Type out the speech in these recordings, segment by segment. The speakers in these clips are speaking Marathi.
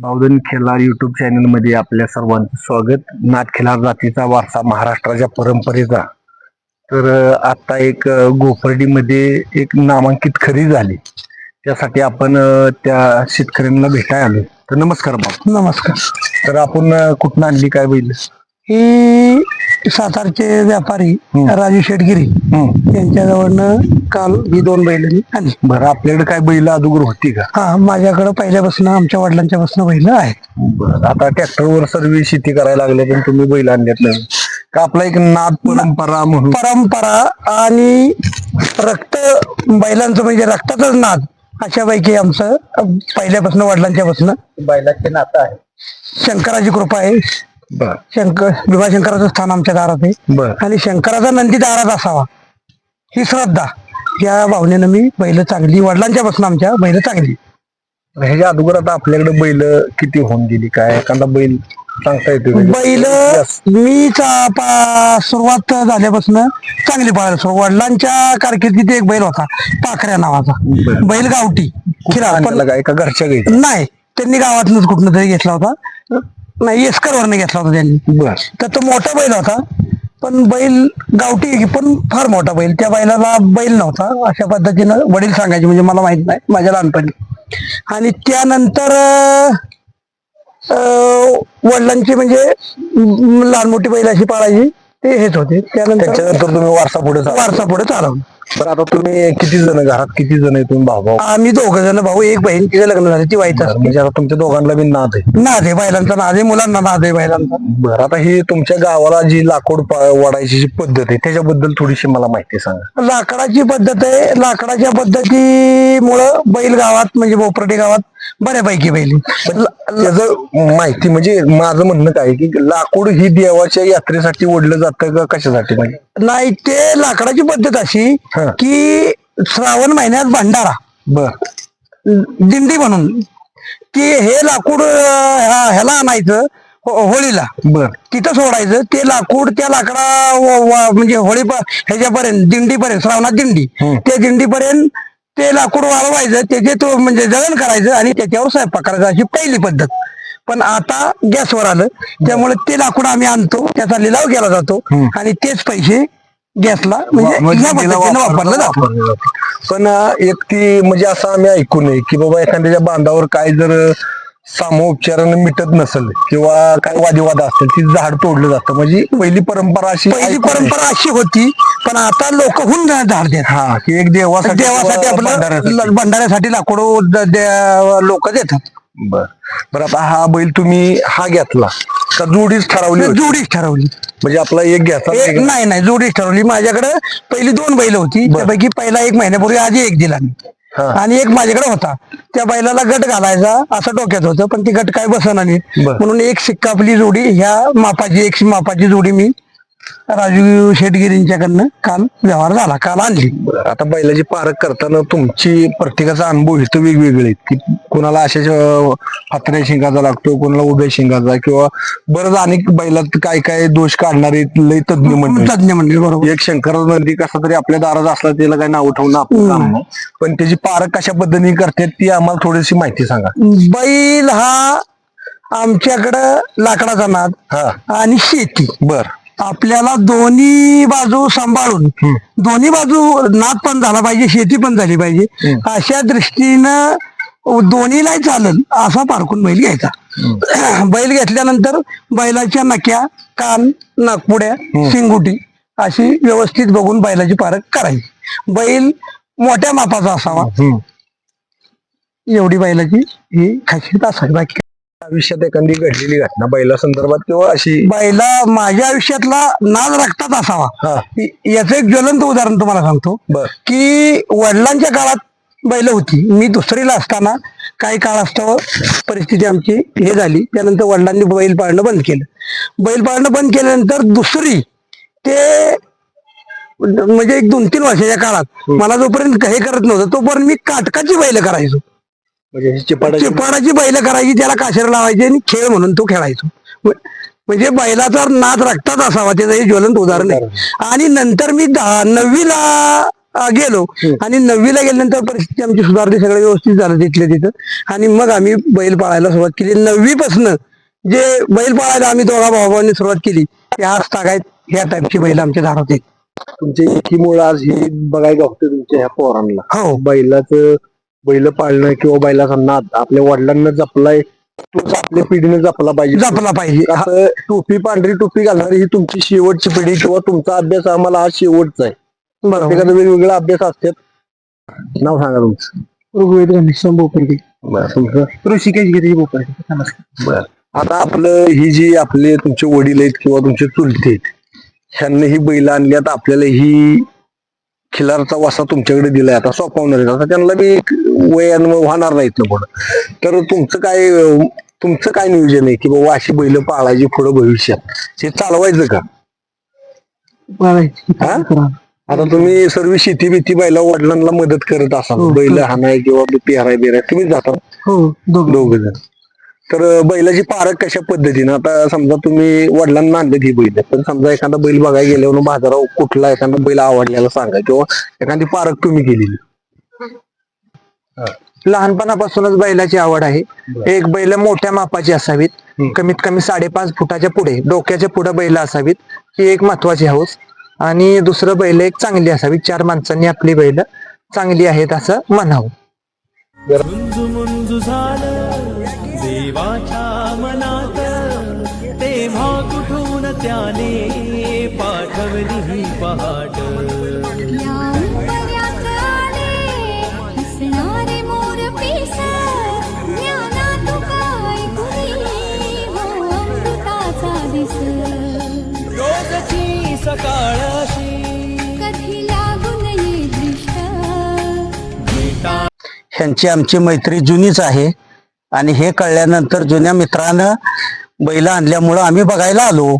बावधन खिलार युट्यूब चॅनलमध्ये आपल्या सर्वांचं स्वागत. नाथ खिलार जातीचा वारसा महाराष्ट्राच्या परंपरेचा. तर आता एक गोफर्डीमध्ये एक नामांकित खरी झाली. त्यासाठी आपण त्या शेतकऱ्यांना भेटायला आलो. तर नमस्कार बाबा. नमस्कार. तर आपण कुठनं आणली? काय बैल? ही सातारचे व्यापारी. राजू शेटगिरी. यांच्याजवळनं काल ही दोन बैल आणली. बरं आपल्याकडे काय बैल अदुगर होती का? हा माझ्याकडे पहिल्यापासून आमच्या वडिलांच्या पासून बैल आहेत. बरं आता ट्रॅक्टरवर सर्व शेती करायला लागले पण तुम्ही बैल आणल्यात नवीन का आपला एक नाद परंपरा म्हणून? परंपरा आणि रक्त बैलांचं म्हणजे रक्तातच नाद अशापैकी आमचं अं, पहिल्यापासून वडिलांच्या पासून बैलाचे नातं आहे. शंकराची कृपा आहे. बर. शंकर भीमाशंकराचं स्थान आमच्या दारात आहे. बर. आणि शंकराचा नंदी दारात असावा. ही श्रद्धा. या भावनेनं मी बैल चांगली वडिलांच्या पासून आमच्या बैल चांगली. ह्याच्या अगोदर आता आपल्याकडे बैल किती होऊन गेली? काय एखादा बैल सांगता येतो का? बैल Yes. मी चा- पा- सुरुवात झाल्यापासून चांगली पाळायला सुरू वडिलांच्या कारकिर्दीत एक बैल होता पाखऱ्या नावाचा. बरं. बैल गावठी. खिरा पण आणलेला काय? का घरच्या नाही. त्यांनी गावातूनच कुठनं तरी घेतला होता. नाही येसकरवरनं घेतला होता त्यांनी. बर. तर तो मोठा बैल होता. पण बैल गावठी पण फार मोठा बैल. त्या बैलाला बैल नव्हता. अशा पद्धतीनं वडील सांगायचे म्हणजे मला माहीत नाही माझ्या लहानपणी. आणि त्यानंतर वडिलांची म्हणजे लहान मोठी बैल अशी पाळायची ते हेच होते. त्यानंतर त्याच्यानंतर तुम्ही वारसा पुढे. वारसा पुढे चालवलं. बरं आता तुम्ही किती जण घरात? किती जण आहे तुम्ही भाऊ भाऊ आम्ही दोघ जण. भाऊ एक बहीण तिचं लग्न झालं. ती वाईट असते. म्हणजे आता तुमच्या दोघांना बी नाद आहे. नाद आहे बैलांचा नाद आहे मुलांना नाद आहे बैलांचा बरं आता ही तुमच्या गावाला जी लाकूड पा- वडायची जी पद्धत आहे त्याच्याबद्दल थोडीशी मला माहिती सांगा. लाकडाची पद्धत आहे. लाकडाच्या पद्धतीमुळं बैल गावात म्हणजे बोपरटे गावात बऱ्यापैकी बैल. आहे. त्याचं माहिती म्हणजे माझं म्हणणं काय आहे की लाकूड ही देवाच्या यात्रेसाठी ओढलं जातं का कशासाठी म्हणजे? नाही ते लाकडाची पद्धत अशी हा. की श्रावण महिन्यात भंडारा. बर. दिंडी म्हणून. की हे लाकूड अं, ह्या- ह्याला आणायचं हो- होळीला. बर. तिथं सोडायचं ते लाकूड त्या लाकडा व- व- म्हणजे होळी प- ह्याच्यापर्यंत दिंडीपर्यंत श्रावणात दिंडी. हम्म. त्या दिंडीपर्यंत ते लाकूड वाळवायचं त्याचे तो म्हणजे जळण करायचं आणि त्याच्यावर स्वयंपाक करायचा अशी पहिली पद्धत. पण आता गॅसवर आलं त्यामुळे ते लाकूड आम्ही आणतो त्याचा लिलाव केला जातो हम्म. आणि तेच पैसे गॅसला म्हणजे पद्धतीनं वापरलं जातं. पण एक ती म्हणजे असं आम्ही ऐकू नये की बाबा एखाद्याच्या बांधावर काय जर सामोपचारानं मिटत नसेल किंवा काय वादिवाद असतील ती झाड तोडलं जातं. म्हणजे पहिली परंपरा अशी पहिली. परंपरा अशी होती पण आता लोक हुन झाड देत हा की एक देवासाठी देवासाठी आपलं भंडाऱ्यासाठी. लाकूड लोक देतात. बर. बर आता हा बैल तुम्ही हा घेतला. का जोडीच ठरवली होती? जोडीच ठरवली म्हणजे आपला एक घ्यायचा एक नाही नाही जोडीच ठरवली माझ्याकडे पहिली दोन बैल होती बरं. त्यापैकी पहिला एक महिन्यापूर्वी आधी एक दिला मी हा. आणि एक माझ्याकडे होता त्या बैलाला गट घालायचा असं डोक्यात होतं पण ती गट काय बसना नाही बरं. म्हणून एक सिक्कापली जोडी ह्या मापाची एक मापाची जोडी मी राजू शेटगिरींच्याकडनं काल व्यवहार झाला काल आणली. आता बैलाची पारख करताना तुमची प्रत्येकाचा अनुभव इथं वेगवेगळे आहेत. की कोणाला अशाच हातऱ्या शिंगाचा लागतो कोणाला उभ्या शिंगाचा किंवा बरंच अनेक बैलात काय काय दोष काढणारे लय तज्ञ मंडळी. तज्ञ मंडळी बरोबर. एक शंकर नदी कसा तरी आपल्या दारात असला त्याला काय नाव ठेवणं आपलं काम नाही. पण त्याची पारख कशा पद्धतीने करते ती आम्हाला थोडीशी माहिती सांगा. बैल हा आमच्याकडं लाकडाचा नाद हा. आणि शेती. बर. आपल्याला दोन्ही बाजू सांभाळून. दोन्ही बाजू नाद पण झाला पाहिजे शेती पण झाली पाहिजे. अशा दृष्टीनं दोन्हीलाही चालेल असा पारखून बैल घ्यायचा. बैल घेतल्यानंतर बैलाच्या नक्या कान नागपुड्या शिंगुटी अशी व्यवस्थित बघून बैलाची पारख करायची. बैल मोठ्या मापाचा असावा. एवढी बैलाची ही खासियत असावी. बाकी आयुष्यात एखादी घडलेली घटना बैला संदर्भात किंवा अशी? बैला माझ्या आयुष्यातला नाद रक्तात असावा. याचं एक ज्वलंत उदाहरण तुम्हाला सांगतो. की वडिलांच्या काळात बैल होती. मी दुसरीला असताना काही काळ असतो परिस्थिती आमची हे झाली. त्यानंतर वडिलांनी बैल पाळणं बंद केलं. बैल पाळणं बंद केल्यानंतर दुसरी ते म्हणजे एक दोन तीन वर्षाच्या काळात मला जोपर्यंत हे करत नव्हतं तोपर्यंत मी काटकाची बैल करायचो. म्हणजे ही चिपाडाची चिपाडाची बैल करायची त्याला काशेर लावायची आणि खेळ म्हणून तो खेळायचो. म्ह- म्हणजे बैलाचा नाद रक्तात असावा त्याचं हे ज्वलंत उदाहरण आहे. आणि नंतर मी दहा नववीला गेलो. आणि नववीला गेल्यानंतर परिस्थिती आमची सुधारली सगळं व्यवस्थित झालं तिथल्या तिथं. आणि मग आम्ही बैल पाळायला सुरुवात केली. नववी पासन जे बैल पाळायला आम्ही दोघा भावाभावांनी सुरुवात केली ते आज तागायत ह्या टाईपची बैल आमच्या दारात आहेत. तुमच्या एकीमुळे आज हे बघायला होतं तुमच्या ह्या पोरांना. हो. बैलाचं बैल पाळणं किंवा बैलाचा नाद आपल्या वडिलांना जपलाय तोच आपल्या पिढीने जपला पाहिजे. जपला पाहिजे. हा, टोपी पांढरी टोपी घालणारी ही तुमची शेवटची पिढी किंवा तुमचा अभ्यास आम्हाला आज शेवटचा आहे. बरोबर. प्रत्येकाचा वेगवेगळा अभ्यास असतात. नाव सांगा तुमचं. ऋग्वेद घनश्याम बोपर्डे बरं तुमचं? ऋषिकेश गिरी बोपर्डे नमस्कार. बर. आता आपलं ही जी आपले तुमचे वडील आहेत किंवा तुमचे चुलते आहेत ह्यांनी ही बैल आणली. आता आपल्याला ही खिलारचा वासा तुमच्याकडे दिलाय आता सोपवणार आता त्यांना बी वयान होणार नाहीत ना पुढं. तर तुमचं काय तुमचं काय नियोजन आहे की बाबा अशी बैल पाळायची पुढं भविष्यात? हे चालवायचं का? हा? आता तुम्ही सर्व शेती बिती बैला वडिलांना मदत करत असाल. हो, बैल. हाणाय किंवा पेराय बिराय तुम्ही जाता? हो दोघं. दोघ जण. तर बैलाची पारख कशा पद्धतीने? आता समजा तुम्ही वडिलांना आणले ही बैल पण समजा एखादा बैल बघायला गेल्यावर बाजारात कुठला एखादा बैल आवडलेला सांगा किंवा एखादी पारख तुम्ही केलेली. लहानपणापासूनच बैलाची आवड आहे. एक बैल मोठ्या मापाची असावीत. कमीत कमी साडेपाच फुटाच्या पुढे डोक्याच्या पुढे बैल असावीत. ही एक महत्वाची हौस. आणि दुसरं बैल एक चांगली असावी. चार माणसांनी आपली बैल चांगली आहेत असं म्हणावं. मुंजू मुंजू झालं देवाच्या मनात. तेव्हा कुठून त्याने पाठवली ही पहाट? ह्यांची आमची मैत्री जुनीच आहे. आणि हे कळल्यानंतर जुन्या मित्रानं बैल आणल्यामुळं आम्ही बघायला आलो.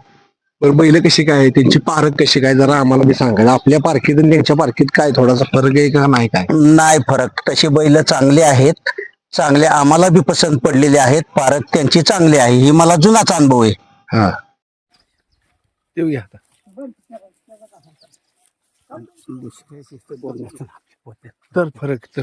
बरं बैल कशी काय? त्यांची पारख कशी काय? जरा आम्हाला बी सांगायचं आपल्या पारखीत आणि त्यांच्या पारखीत काय? थोडासा फरक आहे का नाही काय? नाही फरक. तशी बैल चांगली आहेत. चांगले आम्हाला बी पसंत पडलेले आहेत. पारख त्यांची चांगली आहे. ही मला जुनाच अनुभव आहे. हा. आता. तर फरक तर.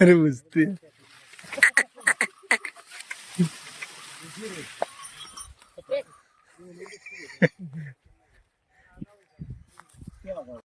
and it was thin.